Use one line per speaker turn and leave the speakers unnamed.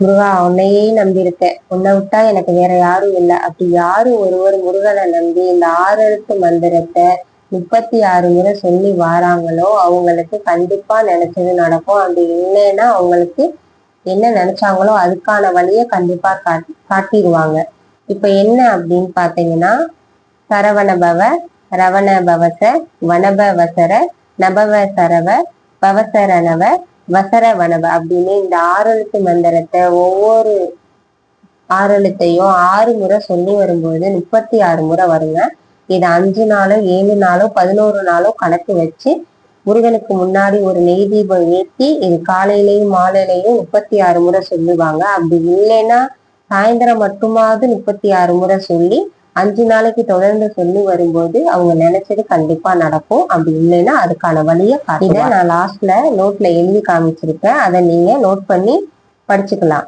முருகா உன்னையே நம்பியிருக்கேன். உன்னை விட்டா எனக்கு வேற யாரும் இல்லை. அப்படி யாரும் ஒருவர் முருகனை நம்பி இந்த ஆறு எழுத்து மந்திரத்தை முப்பத்தி ஆறு முறை சொல்லி வாராங்களோ அவங்களுக்கு கண்டிப்பா நினைச்சது நடக்கும். அப்படி இல்லைன்னா அவங்களுக்கு என்ன நினைச்சாங்களோ அதுக்கான வழியை கண்டிப்பா காட்டி காட்டிடுவாங்க. இப்ப என்ன அப்படின்னு பாத்தீங்கன்னா சரவண பவ ரவண பவச வனப வசர நபவ சரவ பவசரணவ வசர வனவ அப்படின்னு இந்த ஆறெழுத்து மந்திரத்தை ஒவ்வொரு ஆறெழுத்தையும் ஆறு முறை சொல்லி வரும்போது முப்பத்தி ஆறு முறை வருங்க. இது அஞ்சு நாளோ ஏழு நாளோ பதினோரு நாளோ கணக்கு வச்சு முருகனுக்கு முன்னாடி ஒரு நெய் தீபம் ஏற்றி இது காலையிலையும் மாலையிலையும் முப்பத்தி ஆறு முறை சொல்லுவாங்க. அப்படி இல்லைன்னா சாயந்தரம் மட்டுமாவது முப்பத்தி ஆறு முறை சொல்லி அஞ்சு நாளைக்கு தொடர்ந்து சொல்லி வரும்போது அவங்க நினைச்சது கண்டிப்பா நடக்கும். அப்படி இல்லைன்னா அதுக்கான வழியை இதை நான் லாஸ்ட்ல நோட்ல எழுதி காமிச்சிருக்கேன். அதை நீங்க நோட் பண்ணி படிச்சுக்கலாம்.